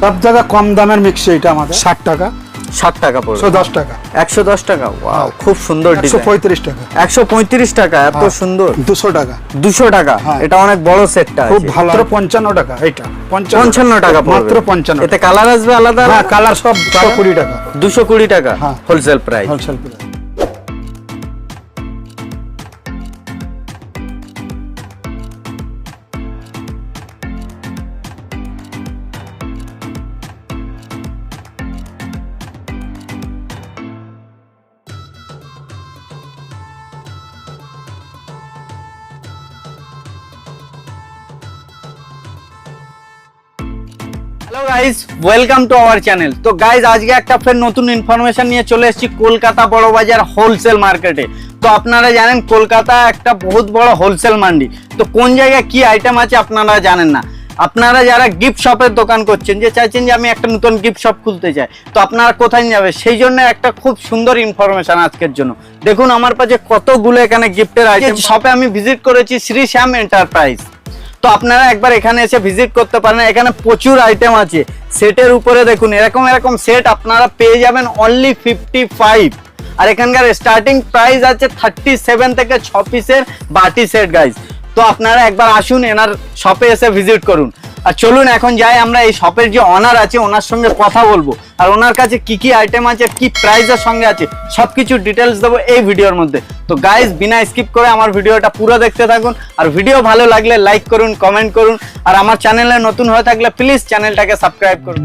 সব জায়গায় কম দামের মিক্সি এটা আমাদের। ষাট টাকা। ষাট টাকা পড়বে। দশ টাকা। একশো দশ টাকা? ওয়াও খুব সুন্দর একশো ডিজাইন পঁয়ত্রিশ টাকা। একশো পঁয়ত্রিশ টাকা এত হ্যাঁ। সুন্দর। দুশো টাকা। দুশো টাকা? হ্যাঁ। এটা অনেক বড় সেটটা খুব ভালো। মাত্র পঞ্চান্ন টাকা এইটা। পঞ্চান্ন টাকা পড়বে। মাত্র পঞ্চান্ন এতে কালার আসবে আলাদা হ্যাঁ কালার সব একশো কুড়ি টাকা। দুশো কুড়ি টাকা হ্যাঁ। Wholesale price wholesale hello guys welcome to our channel তো গাইস আজকে একটা ফের নতুন ইনফরমেশন নিয়ে চলে এসেছি কলকাতা বড় বাজার হোলসেল মার্কেটে তো, আপনারা জানেন, কলকাতা একটা বহুত বড় হোলসেল মান্ডি। তো, কোন জায়গায় কি আইটেম আছে আপনারা জানেন না। আপনারা যারা গিফট শপের দোকান করছেন, যে চাইছেন যে আমি একটা নতুন গিফট শপ খুলতে চাই, তো আপনারা কোথায় যাবে সেই জন্য একটা খুব সুন্দর ইনফরমেশন আজকের জন্য। দেখুন, আমার কাছে কতগুলো এখানে গিফটের আইটেম শপে আমি ভিজিট করেছি শ্রী শ্যাম এন্টারপ্রাইজ তো আপনারা একবার এখানে এসে ভিজিট করতে পারেন। এখানে প্রচুর আইটেম আছে। সেটের উপরে দেখুন, এরকম এরকম সেট আপনারা পেয়ে যাবেন অনলি ফিফটি ফাইভ আর এখানকার স্টার্টিং প্রাইস আছে থার্টি সেভেন থেকে ছ পিসের বাটি সেট গাইজ তো আপনারা একবার আসুন, এনার শপে এসে ভিজিট করুন। আর চলুন এখন যাই, আমরা এই শপের যে অনার আছে, ওনার সঙ্গে কথা বলব। আর ওনার কাছে কি কি আইটেম আছে, কি প্রাইসের সঙ্গে আছে, সবকিছু ডিটেলস দেবো এই ভিডিওর মধ্যে। তো গাইজ বিনা স্কিপ করে আমার ভিডিওটা পুরো দেখতে থাকুন। আর ভিডিও ভালো লাগলে লাইক করুন কমেন্ট করুন। আর আমার চ্যানেলে নতুন হয়ে থাকলে প্লিজ চ্যানেলটাকে সাবস্ক্রাইব করুন।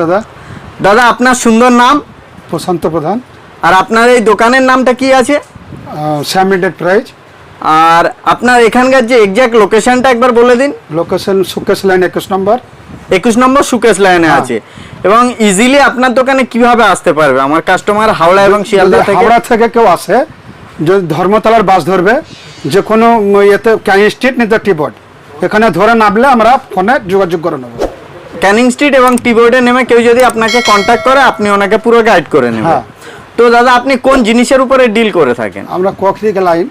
দাদা। দাদা আপনার সুন্দর নাম? প্রশান্ত প্রধান। আর আপনার এই দোকানের নামটা কি আছে? শ্যাম এন্টারপ্রাইজ। আর আপনার এখানকার যে এক্সাক্ট লোকেশনটা একবার বলে দিন। লোকেশন সুকেশ লাইন একুশ নম্বর। একুশ নম্বর সুকেশ লাইনে হ্যাঁ। আছে। এবং ইজিলি আপনার দোকানে কীভাবে আসতে পারবে? আমার কাস্টমার হাওড়া এবং শিয়ালদা থেকে হাওড়া থেকে কেউ আসে যদি ধর্মতলার বাস ধরবে যে কোনো ইয়েতে ক্যানি স্ট্রিট নিতে টিবোর্ড এখানে ধরে নামলে আমরা ফোনে যোগাযোগ করে নেব। ক্যানিং স্ট্রিট এবং টিবোর্ডে নেমে কেউ যদি আপনাকে কন্ট্যাক্ট করে আপনি ওনাকে পুরো গাইড করে নেবেন। হ্যাঁ। তো দাদা আপনি কোন জিনিসের উপরে ডিল করে থাকেন? আমরা কখরিকে লাইন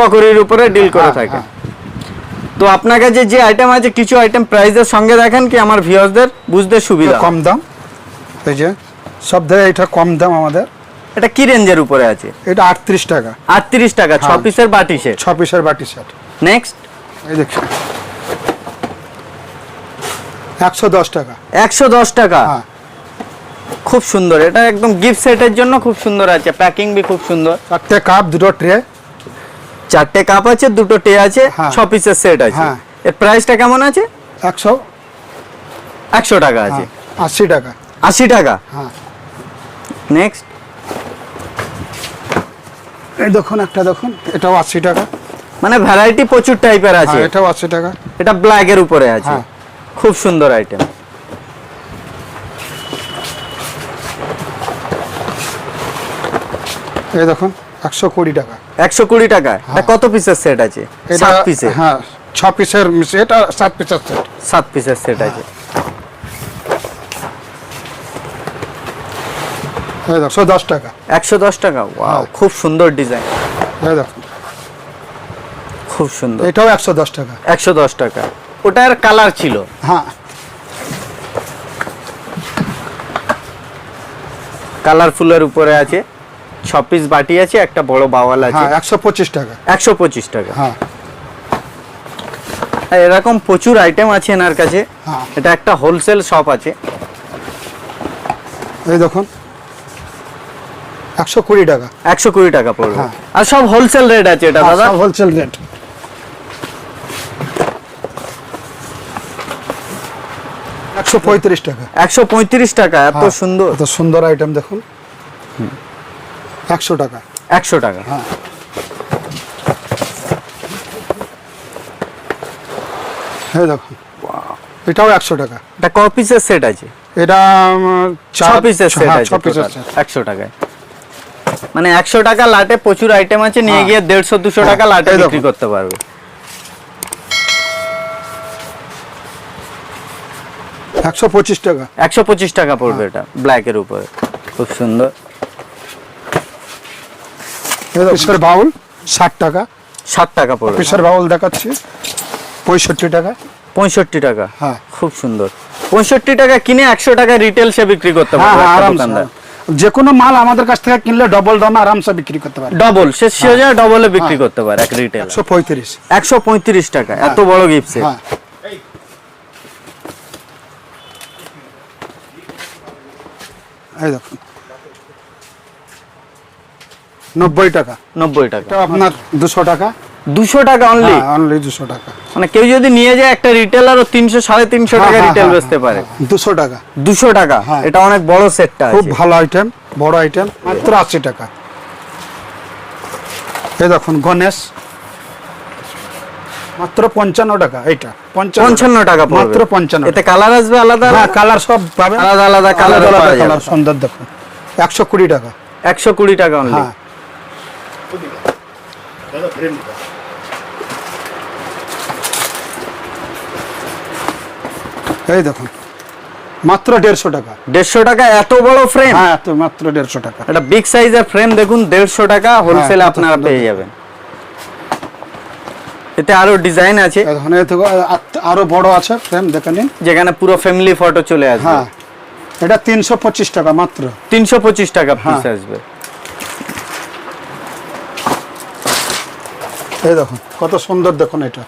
ককরির উপরে ডিল করে হ্যাঁ, থাকেন। হ্যাঁ। তো আপনার কাছে যে আইটেম আছে কিছু আইটেম প্রাইসের সঙ্গে দেখেন কি আমার ভিউয়ার্সদের বুঝতে সুবিধা। কম দাম। এই যে সব থেকে এটা কম দাম আমাদের। এটা কি রেঞ্জের উপরে আছে? এটা আটত্রিশ টাকা। আটত্রিশ টাকা ছ হ্যাঁ। পিসের বাটি সেট ছ পিসের বাটি সেট নেক্সট এই দেখছেন একশো দশ টাকা। একশো দশ টাকা? হ্যাঁ। খুব সুন্দর। এটা একদম গিফট সেটের জন্য খুব সুন্দর আছে। প্যাকিং বি খুব সুন্দর। চারটে কাপ দুটো ট্রে চারটে কাপ আছে দুটো টে আছে হ্যাঁ। ছ পিসের সেট আছে। হ্যাঁ। এর প্রাইসটা কেমন আছে? একশো। একশো টাকা আছে। আশি টাকা। আশি টাকা? হ্যাঁ। নেক্সট এই দেখুন একটা দেখুন এটাও আশি টাকা। মানে ভ্যারাইটি প্রচুর টাইপের আছে। এটাও আশি টাকা। এটা ব্ল্যাক এর উপরে আছে। খুব সুন্দর আইটেম এই দেখুন একশো কুড়ি টাকা। একশো কুড়ি টাকা? এটা কত পিসের সেট আছে? সাত পিসের হ্যাঁ ছ পিসের সেট আর সাত পিসের সেট সাত পিসের সেট আছে। দশ টাকা। একশো দশ টাকা? ওয়াও হ্যাঁ। খুব সুন্দর ডিজাইন খুব সুন্দর। এটাও একশো দশ টাকা। একশো দশ টাকা। ওটার কালার ছিল। হ্যাঁ। কালারফুলের উপরে আছে ছ পিস বাটি আছে একটা বড় বাওয়াল আছে। হ্যাঁ একশো পঁচিশ টাকা। একশো পঁচিশ টাকা। হ্যাঁ। এরকম প্রচুর আইটেম আছে এনার কাছে। হ্যাঁ। এটা একটা হোলসেল শপ আছে। এই দেখুন। একশো কুড়ি টাকা। একশো কুড়ি টাকা পড়বে। হ্যাঁ। আর সব হোলসেল রেট আছে এটা দাদা? হোলসেল রেট একশো পঁয়ত্রিশ টাকা। একশো পঁয়ত্রিশ টাকা এত হ্যাঁ, সুন্দর। এত সুন্দর আইটেম দেখুন। একশো টাকা। একশো টাকা। হ্যাঁ। এই দেখুন। এটাও একশো টাকা। এটা ক পিসের সেট আছে? এটা ছ পিসের সেট হ্যাঁ, আছে। একশো টাকায়। মানে একশো টাকা লাটে প্রচুর আইটেম আছে নিয়ে হ্যাঁ। গিয়ে দেড়শো দুশো হ্যাঁ, টাকা লাটে বিক্রি করতে পারবে। একশো পঁচিশ টাকা। একশো পঁচিশ টাকা পড়বে এটা ব্ল্যাকের উপরে। খুব সুন্দর। পিসের বাউল ষাট টাকা। ষাট টাকা পড়বে পিসের বাউল দেখাচ্ছি পঁয়ষট্টি টাকা। পঁয়ষট্টি টাকা হ্যাঁ। খুব সুন্দর। পঁয়ষট্টি টাকা কিনে একশো টাকা রিটেল সে বিক্রি করতে হ্যাঁ পারবে হ্যাঁ আরামসে যে কোনো মাল আমাদের কাছ থেকে কিনলে ডবল দামে আরামসে বিক্রি করতে পারে ডবল সে সোজা ডবলে বিক্রি হ্যাঁ। করতে পারে এক রিটেল একশো পঁয়ত্রিশ। একশো পঁয়ত্রিশ টাকা এত বড় গিফট সেট এই দেখুন নব্বই টাকা। নব্বই টাকা। আপনার দুশো টাকা। দুশো টাকা অনলি হ্যাঁ অনলি দুশো টাকা। মানে কেউ যদি নিয়ে যায় একটা রিটেলার তিনশো সাড়ে তিনশো টাকা রিটেল বেচতে পারে। দুশো টাকা। দুশো টাকা? হ্যাঁ। এটা অনেক বড় সেটটা খুব ভালো আইটেম বড় আইটেম মাত্র আশি টাকা। এই দেখুন গণেশ। মাত্র পঞ্চান্ন টাকা এইটা। পঞ্চান্ন টাকা। মাত্র পঞ্চান্ন এতে কালার আসবে আলাদা হ্যাঁ কালার সব পাবেন। আলাদা আলাদা কালার আলাদা কালার সুন্দর দেখুন। একশো কুড়ি টাকা। একশো কুড়ি টাকা হ্যাঁ। এই দেখুন মাত্র দেড়শো টাকা। দেড়শো টাকা এত বড় ফ্রেম হ্যাঁ মাত্র দেড়শো টাকা। এটা বিগ সাইজের ফ্রেম দেখুন দেড়শো টাকা হোলসেলে আপনারা পেয়ে যাবেন। এতে আরও ডিজাইন আছে। এখন আরও বড় আছে ফ্রেম দেখে নিন। যেখানে পুরো ফ্যামিলি ফটো চলে আসবে। হ্যাঁ। এটা তিনশো পঁচিশ টাকা মাত্র। তিনশো পঁচিশ টাকা পিস হ্যাঁ। আসবে। এই দেখুন কত সুন্দর দেখুন এটা।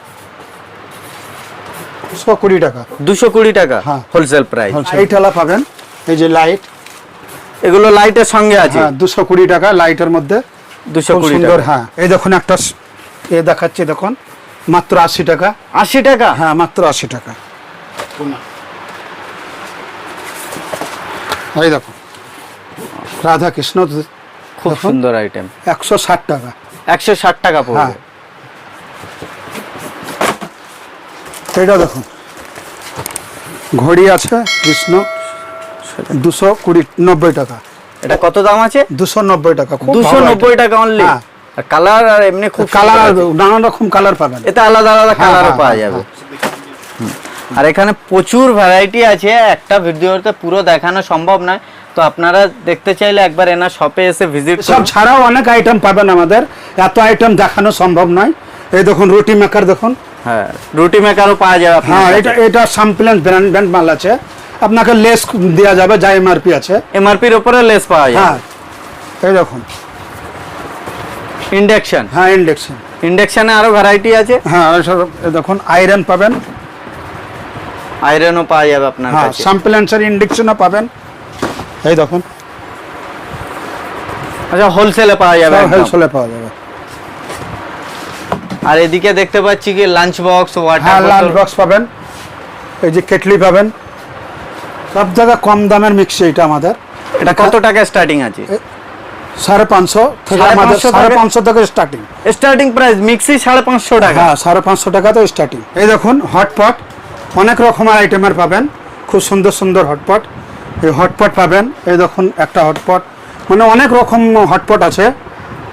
দুশো কুড়ি টাকা। দুশো কুড়ি টাকা হ্যাঁ। হোলসেল প্রাইস লাইট আলা পাবেন এই যে লাইট এগুলো লাইটের সঙ্গে আছে? হ্যাঁ দুশো কুড়ি টাকা লাইটের মধ্যে। দুশো খুব কুড়ি সুন্দর টাকা। হ্যাঁ। এই দেখুন একটা এ দেখাচ্ছে দেখুন। মাত্র আশি টাকা? আশি টাকা? হ্যাঁ মাত্র আশি টাকা। এই দেখুন রাধা কৃষ্ণ খুব সুন্দর আইটেম একশো ষাট টাকা। একশো ষাট টাকা পড়বে। হ্যাঁ। এটা দেখুন ঘড়ি আছে কৃষ্ণ দুশো কুড়ি নব্বই টাকা। এটা কত দাম আছে? দুশো নব্বই টাকা। দুশো নব্বই টাকা অনলি। কালার আর এমনি খুব কালার সুন্দর আছে। নানা রকম কালার পাবেন। এতে আলাদা আলাদা হ্যাঁ, কালারও হ্যাঁ, পাওয়া হ্যাঁ, যাবে। আর এখানে প্রচুর ভ্যারাইটি আছে একটা ভিডিওতে পুরো দেখানো সম্ভব নয়। তো আপনারা দেখতে চাইলে একবার এনার শপে এসে ভিজিট সব ছাড়াও অনেক আইটেম পাবেন আমাদের। এত আইটেম দেখানো সম্ভব নয়। এই দেখুন রুটি মেকার দেখুন। হ্যাঁ রুটি মেকারও পাওয়া যাবে হ্যাঁ এটা এটা সামপ্লেন্স ব্র্যান্ড ব্র্যান্ড মাল আছে। আপনাকে লেস দেওয়া যাবে যা এমআরপি আছে। এমআরপির উপরে লেস পাওয়া হ্যাঁ এই দেখুন। ইন্ডাকশন হ্যাঁ ইন্ডেকশন ইন্ডাকশনে আরও ভ্যারাইটি আছে? হ্যাঁ দেখুন আয়রন পাবেন। আয়রনও পাওয়া যাবে আপনার হ্যাঁ সামপ্লেন্সের ইন্ডেকশনও পাবেন। এই দেখুন। আচ্ছা হোলসেলে পাওয়া যাবে হোলসেলে পাওয়া যাবে। আর এদিকে দেখতে পাচ্ছি কি লাঞ্চ বক্স হ্যাঁ ওয়াটার লাঞ্চ বক্স পাবেন। এই যে কেটলি পাবেন। সব জায়গায় কম দামের মিক্সি এটা আমাদের। এটা কত টাকা স্টার্টিং আছে? সাড়ে পাঁচশো থেকে আমাদের পাঁচশো সাড়ে পাঁচশো থেকে স্টার্টিং স্টার্টিং প্রাইস মিক্সি সাড়ে পাঁচশো টাকা। হ্যাঁ সাড়ে পাঁচশো টাকা তো স্টার্টিং এই দেখুন হটপট অনেক রকমের আইটেমের পাবেন। খুব সুন্দর সুন্দর হটপট এই হটপট পাবেন। এই দেখুন একটা হটপট মানে অনেক রকম হটপট আছে।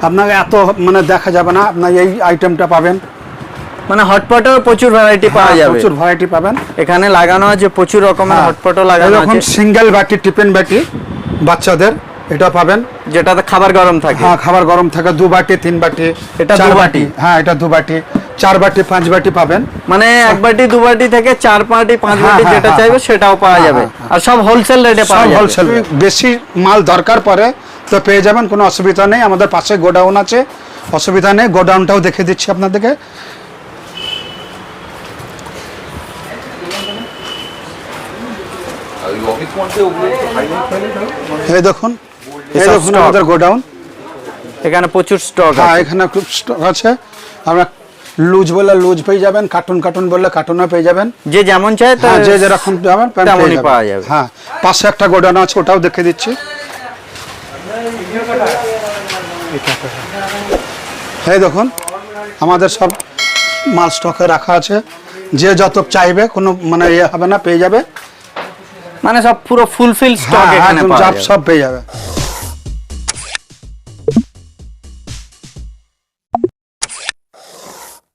আপনাকে এত মানে দেখা যাবে না আপনার এই আইটেমটা পাবেন। মানে হটপটেও প্রচুর ভ্যারাইটি পাওয়া হ্যাঁ, যাবে। প্রচুর ভ্যারাইটি পাবেন। এখানে লাগানো আছে প্রচুর রকমের হ্যাঁ। হটপটও লাগানো আছে। সিঙ্গেল বাটি টিফিন বাটি বাচ্চাদের। এটা পাবেন। যেটাতে খাবার গরম থাকে। হ্যাঁ খাবার গরম থাকে দু বাটি তিন বাটি এটা চার দু বাটি? হ্যাঁ এটা দু বাটি চার বাটি পাঁচ বাটি পাবেন। মানে এক বাটি দু বাটি থেকে চার বাটি পাঁচ হ্যাঁ, বাটি হ্যাঁ, যেটা হ্যাঁ, চাইবে। সেটাও পাওয়া যাবে। আর সব হোলসেল রেটে পাওয়া সব যাবে। হোলসেল বেশি মাল দরকার পড়ে তো পেয়ে যাবেন কোনো অসুবিধা নেই। আমাদের পাশে গোডাউন আছে অসুবিধা নেই। গোডাউনটাও দেখে দিচ্ছি আপনাদেরকে। এই দেখুন এই দেখুন আমাদের গোডাউন। এখানে প্রচুর স্টক হ্যাঁ এখানে খুব স্টক আছে। আমরা লুজ বললে লুজ পেয়ে যাবেন কার্টুন কার্টুন বললে কার্টুনও পেয়ে যাবেন। যে যেমন তো হ্যাঁ যে যেরকম যাবেন তেমনই পাওয়া যাবে। হ্যাঁ পাশে একটা গোডাউন আছে ওটাও দেখে দিচ্ছি। এই দেখুন আমাদের সব মাল স্টকে রাখা আছে। যে যত চাইবে কোনো মানে ইয়ে হবে না পেয়ে যাবে। মানে সব পুরো ফুলফিল স্টক হ্যাঁ এখানে পাওয়া যাবে। সব পেয়ে যাবে।